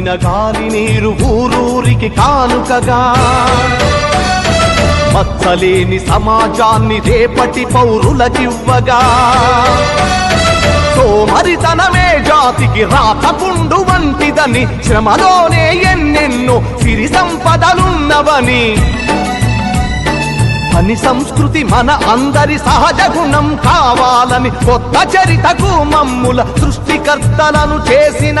స్వచ్ఛమైన గాలి నీరు ఊరూరికి కానుకగా. మచ్చలేని సమాజాన్ని రేపటి పౌరులకివ్వగా సోమరితనమే జాతికి రాతపుండు వంటిదని శ్రమలోనే ఎన్నెన్నో సిరి సంపదలున్నవని. పని సంస్కృతి మన అందరి సహజ గుణం కావాలని కొత్త చరితకు మమ్ముల సృష్టికర్తలను చేసిన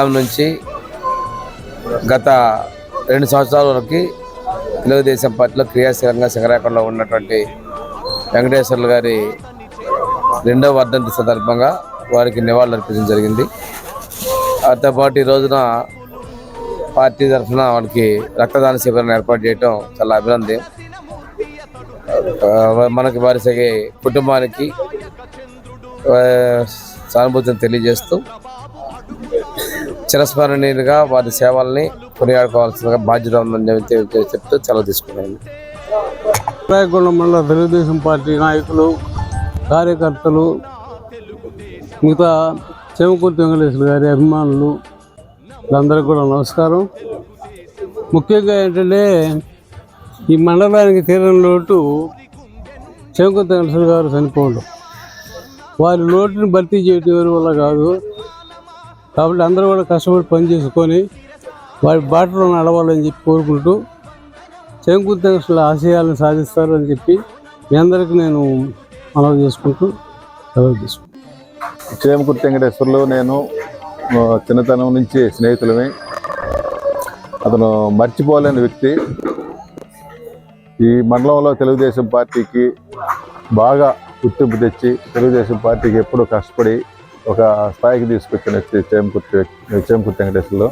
హయాం నుంచి గత రెండు సంవత్సరాల వరకు తెలుగుదేశం పార్టీలో క్రియాశీలంగా శంకరాకంలో ఉన్నటువంటి వెంకటేశ్వర్లు గారి రెండవ వర్ధంతి సందర్భంగా వారికి నివాళులు అర్పించడం జరిగింది. వారితో పాటు ఈ రోజున పార్టీ తరఫున వారికి రక్తదాన శిబిరాన్ని ఏర్పాటు చేయడం చాలా అభినంది మనకి వారి సగే కుటుంబానికి సానుభూతిని తెలియజేస్తూ చిరస్మరణీయులుగా వారి సేవల్ని కొనియాడుకోవాల్సిన బాధ్యత ఉందని చెప్పి చెప్తూ సెలవు తీసుకున్నాను. రాయకొండ మండల తెలుగుదేశం పార్టీ నాయకులు కార్యకర్తలు మిగతా చేమకుర్తి వెంకటేశ్వర గారి అభిమానులు అందరికీ కూడా నమస్కారం. ముఖ్యంగా ఏంటంటే ఈ మండలానికి తీరని లోటు చేమకుర్తి వెంకటేశ్వర గారు చనిపోవడం. వారి లోటుని భర్తీ చేయడం వల్ల కాదు. కాబట్టి అందరూ కూడా కష్టపడి పని చేసుకొని వారి బాటలో నడవాలని చెప్పి కోరుకుంటూ చేకూర్తల ఆశయాలను సాధిస్తారు అని చెప్పి మీ అందరికీ నేను మనవి చేసుకుంటూ సెలవు చేసుకుంటాను చేమకుర్తి వెంకటేశ్వర్లు నేను చిన్నతనం నుంచి స్నేహితులమే. అతను మర్చిపోలేని వ్యక్తి. ఈ మండలంలో తెలుగుదేశం పార్టీకి బాగా గుర్తింపు తెచ్చి తెలుగుదేశం పార్టీకి ఎప్పుడూ కష్టపడి ఒక స్థాయికి తీసుకొచ్చిన వ్యక్తి చేమకుర్తి చేమకుర్తి వెంకటేశ్వర్లు.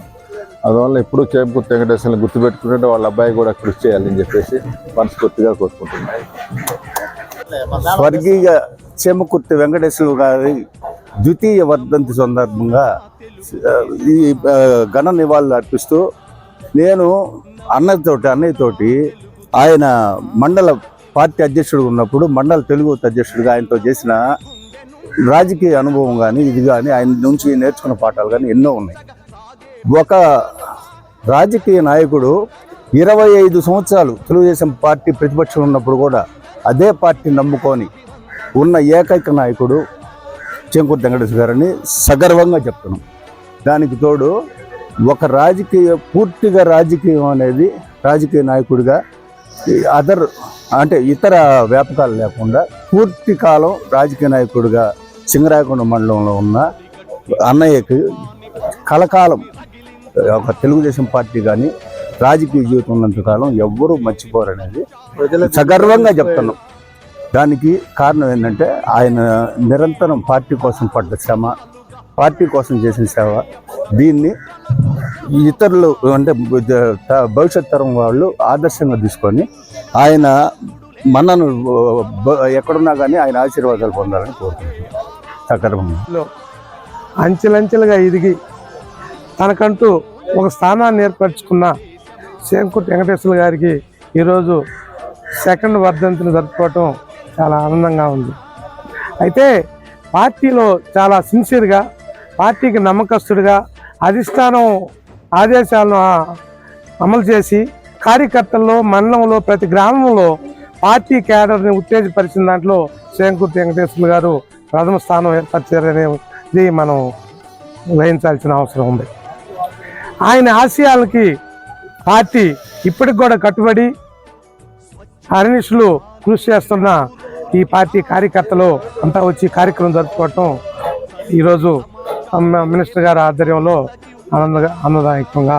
అందువల్ల ఎప్పుడూ చేమకుర్తి వెంకటేశ్వర్ని గుర్తుపెట్టుకుంటే వాళ్ళ అబ్బాయి కూడా కృషి చేయాలని చెప్పేసి మనస్ఫూర్తిగా కోరుకుంటున్నాను. స్వర్గీయ చేమకుర్తి వెంకటేశ్వర గారి ద్వితీయ వర్ధంతి సందర్భంగా ఈ ఘన నివాళులు అర్పిస్తూ నేను అన్నతోటి అన్నయ్యతోటి ఆయన మండల పార్టీ అధ్యక్షుడు ఉన్నప్పుడు మండల తెలుగు అధ్యక్షుడిగా ఆయనతో చేసిన రాజకీయ అనుభవం కానీ ఇది కానీ ఆయన నుంచి నేర్చుకున్న పాఠాలు కానీ ఎన్నో ఉన్నాయి. ఒక రాజకీయ నాయకుడు ఇరవై ఐదు సంవత్సరాలు తెలుగుదేశం పార్టీ ప్రతిపక్షం ఉన్నప్పుడు కూడా అదే పార్టీ నమ్ముకొని ఉన్న ఏకైక నాయకుడు చెంకుర్ వెంకటేశ్వర గారని సగర్వంగా చెప్తున్నాం. దానికి తోడు ఒక రాజకీయ పూర్తిగా రాజకీయం అనేది రాజకీయ నాయకుడిగా అదర్ అంటే ఇతర వ్యాపకాలు లేకుండా పూర్తి కాలం రాజకీయ నాయకుడిగా సింగరాయకొండ మండలంలో ఉన్న అన్నయ్యకి కలకాలం ఒక తెలుగుదేశం పార్టీ కానీ రాజకీయ జీవితం ఉన్నంత కాలం ఎవ్వరూ మర్చిపోరనేది సగర్వంగా చెప్తున్నాం. దానికి కారణం ఏంటంటే ఆయన నిరంతరం పార్టీ కోసం పడ్డ శ్రమ పార్టీ కోసం చేసిన సేవ. దీన్ని ఇతరులు అంటే భవిష్యత్ తరం వాళ్ళు ఆదర్శంగా తీసుకొని ఆయన మనను ఎక్కడున్నా కానీ ఆయన ఆశీర్వాదాలు పొందాలని కోరుకుంటున్నాను సకర్వంగా అంచెలంచెలుగా ఎదిగి తనకంటూ ఒక స్థానాన్ని ఏర్పరచుకున్న శంకుట్ వెంకటేశ్వర గారికి ఈరోజు సెకండ్ వర్ధంతిని జరుపుకోవటం చాలా ఆనందంగా ఉంది. అయితే పార్టీలో చాలా సిన్సియర్గా పార్టీకి నమ్మకస్తుడిగా అధిష్టానం ఆదేశాలను అమలు చేసి కార్యకర్తల్లో మండలంలో ప్రతి గ్రామంలో పార్టీ క్యాడర్ని ఉత్తేజపరిచిన దాంట్లో శంకుర్తి వెంకటేశ్వర గారు ప్రథమ స్థానం ఏర్పరిచారనేది మనం గ్రహించాల్సిన అవసరం ఉంది. ఆయన ఆశయాలకి పార్టీ ఇప్పటికి కూడా కట్టుబడి హరినిషులు కృషి చేస్తున్న ఈ పార్టీ కార్యకర్తలు అంతా వచ్చి కార్యక్రమం జరుపుకోవటం ఈరోజు మినిస్టర్ గారి ఆధ్వర్యంలో ఆనంద ఆనందదాయకంగా